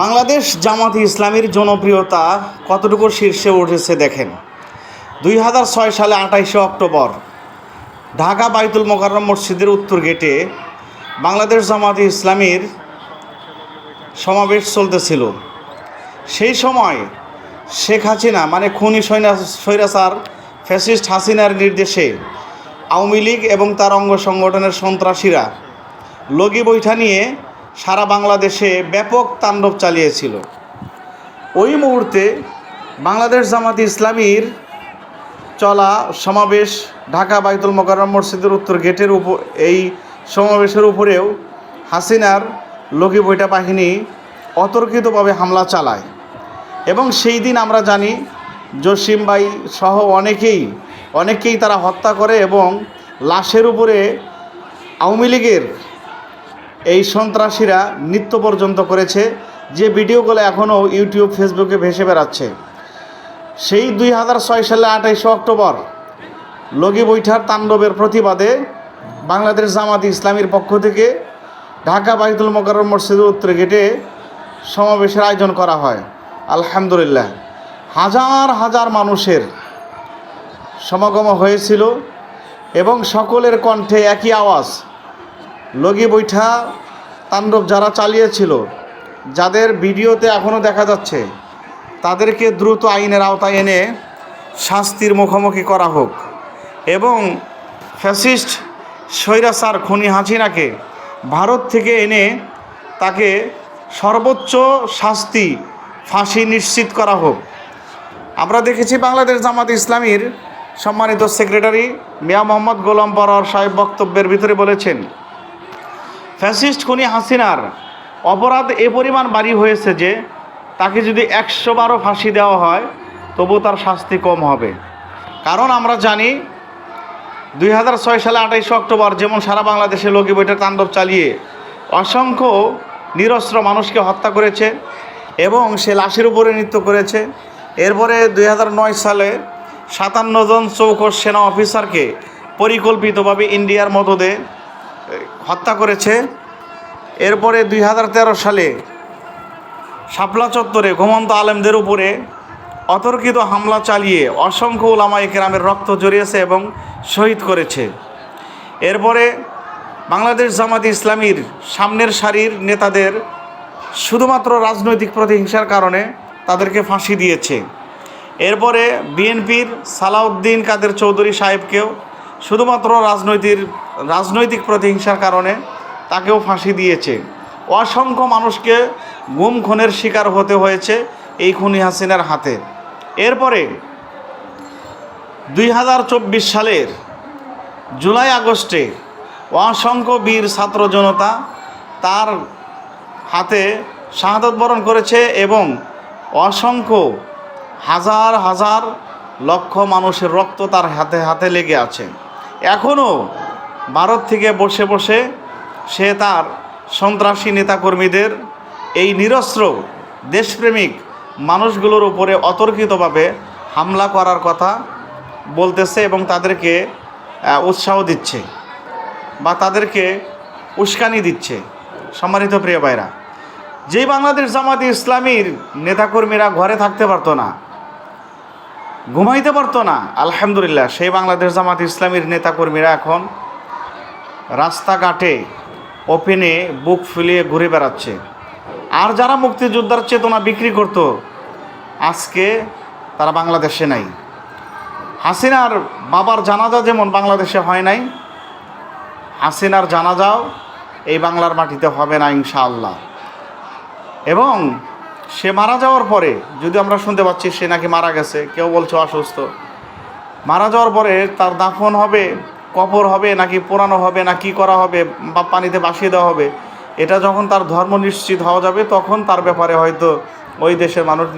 বাংলাদেশ জামাতি ইসলামীর জনপ্রিয়তা কতটুকু শীর্ষে উঠেছে দেখেন। দুই হাজার ছয় সালে আঠাইশে অক্টোবর, ঢাকা বাইতুল মোকাররম মসজিদের উত্তর গেটে বাংলাদেশ জামাতি ইসলামীর সমাবেশ চলতেছিল। সেই সময় শেখ হাসিনা মানে খুনি সৈনা স্বৈরাচার ফ্যাসিস্ট হাসিনার নির্দেশে আওয়ামী লীগ এবং তার অঙ্গ সংগঠনের সন্ত্রাসীরা লগি বৈঠা নিয়ে সারা বাংলাদেশে ব্যাপক তাণ্ডব চালিয়েছিল। ওই মুহূর্তে বাংলাদেশ জামাত ইসলামীর চলা সমাবেশ ঢাকা বাইতুল মোকাররম মসজিদের উত্তর গেটের উপর এই সমাবেশের উপরেও হাসিনার লগি বৈঠা বাহিনী অতর্কিতভাবে হামলা চালায়। এবং সেই দিন আমরা জানি জসিম ভাই সহ অনেকেই অনেকেই তারা হত্যা করে এবং লাশের উপরে আওয়ামী লীগের এই সন্ত্রাসীরা নিত্য পর্যন্ত করেছে, যে ভিডিওগুলো এখনও ইউটিউব ফেসবুকে ভেসে বেড়াচ্ছে। সেই দুই হাজার ছয় সালে আঠাইশে অক্টোবর, লগি বৈঠার তাণ্ডবের প্রতিবাদে বাংলাদেশ জামাত ইসলামীর পক্ষ থেকে ঢাকা বাইতুল মোকাররম মসজিদের উত্তর গেটে সমাবেশের আয়োজন করা হয়। আলহামদুলিল্লাহ। হাজার হাজার মানুষের সমাগম হয়েছিল এবং সকলের কণ্ঠে একই আওয়াজ। লগি বৈঠা তাণ্ডব যারা চালিয়েছিল, যাদের ভিডিওতে এখনও দেখা যাচ্ছে, তাদেরকে দ্রুত আইনের আওতায় এনে শাস্তির মুখোমুখি করা হোক এবং ফ্যাসিস্ট স্বৈরাচার খনি হাসিনাকে ভারত থেকে এনে তাকে সর্বোচ্চ শাস্তি, ফাঁসি নিশ্চিত করা হোক। আমরা দেখেছি বাংলাদেশ জামাত ইসলামীর সম্মানিত সেক্রেটারি মিয়া মোহাম্মদ গোলাম পরর সাহেব বক্তব্যের ভিতরে বলেছেন ফ্যাসিস্ট খুনি হাসিনার অপরাধ এ পরিমাণ বাড়ি হয়েছে যে তাকে যদি একশো বারো ফাঁসি দেওয়া হয় তবু তার শাস্তি কম হবে। কারণ আমরা জানি দুই হাজার ছয় সালে আঠাইশে অক্টোবর যেমন সারা বাংলাদেশে লগি বইটার তাণ্ডব চালিয়ে অসংখ্য নিরস্ত্র মানুষকে হত্যা করেছে এবং সে লাশের উপরে নৃত্য করেছে। এরপরে দুই হাজার নয় সালে সাতান্ন জন সেনা অফিসারকে পরিকল্পিতভাবে ইন্ডিয়ার মদদে এ, হত্যা করেছে। এরপরে দুই হাজার তেরো সালে শাপলা চত্বরে ঘুমন্ত আলেমদের উপরে অতর্কিত হামলা চালিয়ে অসংখ্য ওলামায়ে কেরামের রক্ত জড়িয়েছে এবং শহীদ করেছে। এরপরে বাংলাদেশ জামাত ইসলামীর সামনের সারির নেতাদের শুধুমাত্র রাজনৈতিক প্রতিহিংসার কারণে তাদেরকে ফাঁসি দিয়েছে। এরপরে বিএনপির সালাউদ্দিন কাদের চৌধুরী সাহেবকেও শুধুমাত্র রাজনৈতিক রাজনৈতিক প্রতিহিংসার কারণে তাকেও ফাঁসি দিয়েছে। অসংখ্য মানুষকে গুম খুনের শিকার হতে হয়েছে এই খুনি হাসিনার হাতে। এরপরে দুই হাজার চব্বিশ সালের জুলাই আগস্টে অসংখ্য বীর ছাত্র জনতা তার হাতে শাহাদত বরণ করেছে এবং অসংখ্য হাজার হাজার লক্ষ মানুষের রক্ত তার হাতে হাতে লেগে আছে। এখনও ভারত থেকে বসে বসে সে তার সন্ত্রাসী নেতাকর্মীদের এই নিরস্ত্র দেশপ্রেমিক মানুষগুলোর উপরে অতর্কিতভাবে হামলা করার কথা বলতেছে এবং তাদেরকে উৎসাহ দিচ্ছে বা তাদেরকে উস্কানি দিচ্ছে। সম্মানিত প্রিয় ভাইরা, যেই বাংলাদেশ জামাতি ইসলামীর নেতাকর্মীরা ঘরে থাকতে পারতো না, ঘুমাইতে পারতো না, আলহামদুলিল্লাহ, সেই বাংলাদেশ জামাত ইসলামীর নেতাকর্মীরা এখন রাস্তাঘাটে ওপেনে বুক ফুলিয়ে ঘুরে বেড়াচ্ছে। আর যারা মুক্তিযোদ্ধার চেতনা বিক্রি করত, আজকে তারা বাংলাদেশে নাই। হাসিনার বাবার জানাজা যেমন বাংলাদেশে হয় নাই, হাসিনার জানাজাও এই বাংলার মাটিতে হবে না ইনশাআল্লাহ। এবং সে মারা যাওয়ার পরে, যদি আমরা শুনতে পাচ্ছি সে নাকি মারা গেছে, কেউ বলছে অসুস্থ, মারা যাওয়ার পরে তার দাফন হবে কবর হবে, নাকি পোড়ানো হবে, না কি করা হবে, বা পানিতে ভাসিয়ে দেওয়া হবে, এটা যখন তার ধর্ম নিশ্চিত হওয়া যাবে, তখন তার ব্যাপারে হয়তো ওই দেশের মানুষ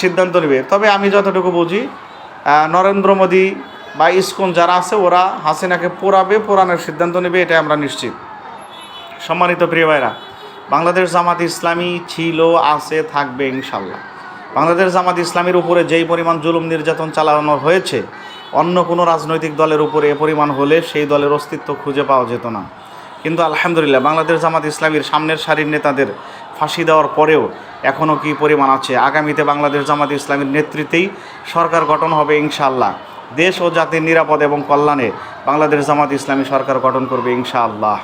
সিদ্ধান্ত নেবে। তবে আমি যতটুকু বুঝি নরেন্দ্র মোদী বা ইসকন যারা আছে, ওরা হাসিনাকে পোড়াবে, পোড়ানোর সিদ্ধান্ত নেবে এটা আমরা নিশ্চিত। সম্মানিত প্রিয় ভাইরা, বাংলাদেশ জামাত ইসলামী ছিল, আছে, থাকবে, ইনশাল্লাহ। বাংলাদেশ জামাত ইসলামীর উপরে যেই পরিমাণ জুলুম নির্যাতন চালানো হয়েছে অন্য কোনো রাজনৈতিক দলের উপরে এ পরিমাণ হলে সেই দলের অস্তিত্ব খুঁজে পাওয়া যেত না। কিন্তু আলহামদুলিল্লাহ বাংলাদেশ জামাত ইসলামীর সামনের সারির নেতাদের ফাঁসি দেওয়ার পরেও এখনও কী পরিমাণ আছে? আগামীতে বাংলাদেশ জামাত ইসলামীর নেতৃত্বেই সরকার গঠন হবে ইনশাআল্লাহ। দেশ ও জাতির নিরাপদ এবং কল্যাণে বাংলাদেশ জামাত ইসলামী সরকার গঠন করবে ইনশাআল্লাহ।